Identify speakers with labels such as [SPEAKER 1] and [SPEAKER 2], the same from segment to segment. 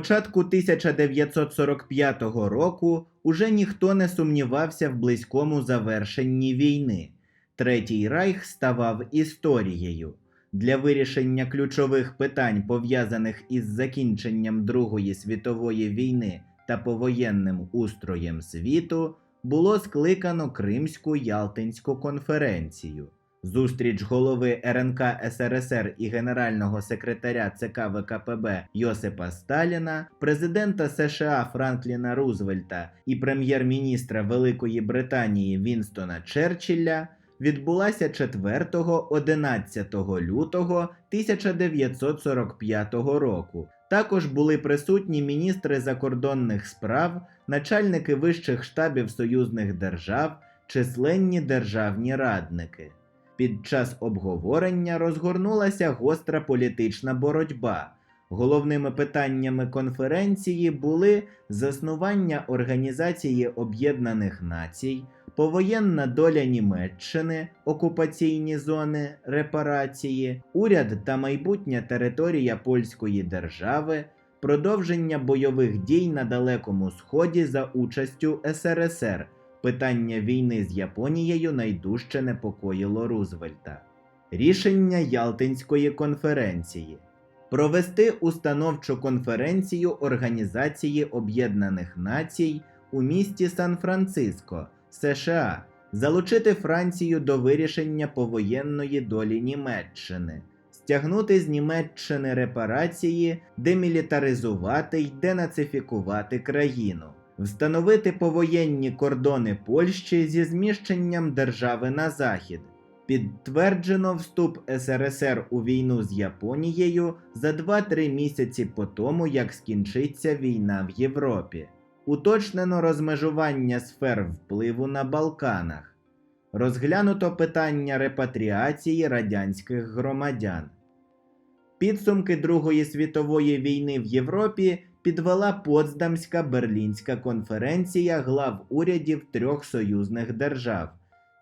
[SPEAKER 1] початку 1945 року уже ніхто не сумнівався в близькому завершенні війни. Третій Райх ставав історією. Для вирішення ключових питань, пов'язаних із закінченням Другої світової війни та повоєнним устроєм світу, було скликано Кримську Ялтинську конференцію. Зустріч голови РНК СРСР і генерального секретаря ЦК ВКПБ Йосипа Сталіна, президента США Франкліна Рузвельта і прем'єр-міністра Великої Британії Вінстона Черчилля відбулася 4-11 лютого 1945 року. Також були присутні міністри закордонних справ, начальники вищих штабів союзних держав, численні державні радники. Під час обговорення розгорнулася гостра політична боротьба. Головними питаннями конференції були заснування Організації Об'єднаних Націй, повоєнна доля Німеччини, окупаційні зони, репарації, уряд та майбутня територія польської держави, продовження бойових дій на Далекому Сході за участю СРСР. Питання війни з Японією найдужче непокоїло Рузвельта. Рішення Ялтинської конференції провести установчу конференцію Організації Об'єднаних Націй у місті Сан-Франциско, США, залучити Францію до вирішення повоєнної долі Німеччини, стягнути з Німеччини репарації, демілітаризувати й денацифікувати країну. Встановити повоєнні кордони Польщі зі зміщенням держави на захід. Підтверджено вступ СРСР у війну з Японією за 2-3 місяці по тому, як скінчиться війна в Європі. Уточнено розмежування сфер впливу на Балканах. Розглянуто питання репатріації радянських громадян. Підсумки Другої світової війни в Європі підвела Потсдамська Берлінська конференція глав урядів трьох союзних держав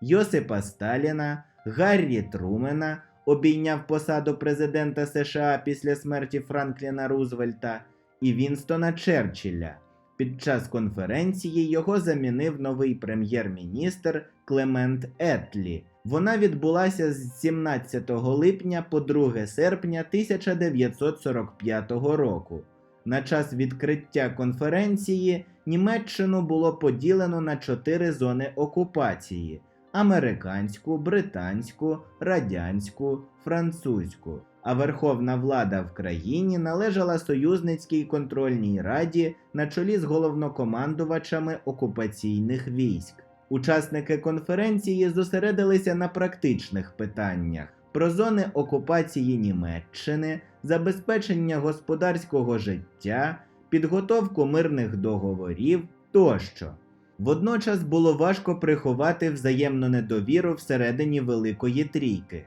[SPEAKER 1] Йосипа Сталіна, Гаррі Трумена, обійняв посаду президента США після смерті Франкліна Рузвельта, і Вінстона Черчилля. Під час конференції його замінив новий прем'єр-міністр Клемент Етлі. Вона відбулася з 17 липня по 2 серпня 1945 року. На час відкриття конференції Німеччину було поділено на чотири зони окупації: американську, британську, радянську, французьку. А верховна влада в країні належала союзницькій контрольній раді на чолі з головнокомандувачами окупаційних військ. Учасники конференції зосередилися на практичних питаннях про зони окупації Німеччини, забезпечення господарського життя, підготовку мирних договорів тощо. Водночас було важко приховати взаємну недовіру всередині Великої Трійки.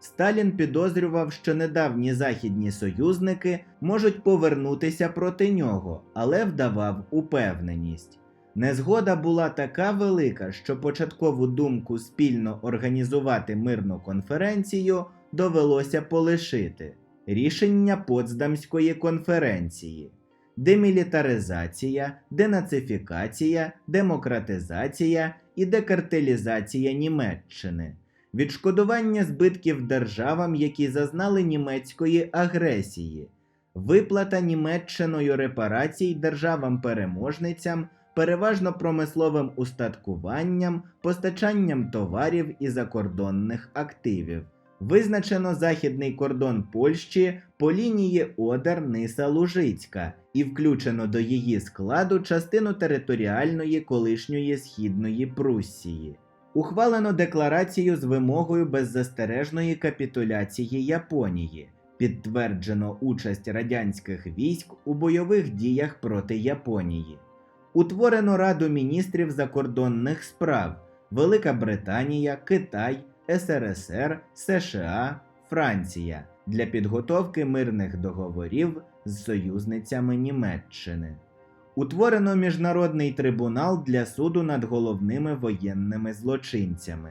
[SPEAKER 1] Сталін підозрював, що недавні західні союзники можуть повернутися проти нього, але вдавав упевненість. Незгода була така велика, що початкову думку спільно організувати мирну конференцію довелося полишити. Рішення Потсдамської конференції. Демілітаризація, денацифікація, демократизація і декартелізація Німеччини, відшкодування збитків державам, які зазнали німецької агресії, виплата Німеччиною репарацій державам-переможницям, переважно промисловим устаткуванням, постачанням товарів і закордонних активів. Визначено західний кордон Польщі по лінії Одер Ниса Лужицька і включено до її складу частину територіальної колишньої східної Пруссії. Ухвалено декларацію з вимогою беззастережної капітуляції Японії. Підтверджено участь радянських військ у бойових діях проти Японії. Утворено Раду міністрів закордонних справ Велика Британія, Китай, СРСР, США, Франція для підготовки мирних договорів з союзницями Німеччини. Утворено міжнародний трибунал для суду над головними воєнними злочинцями.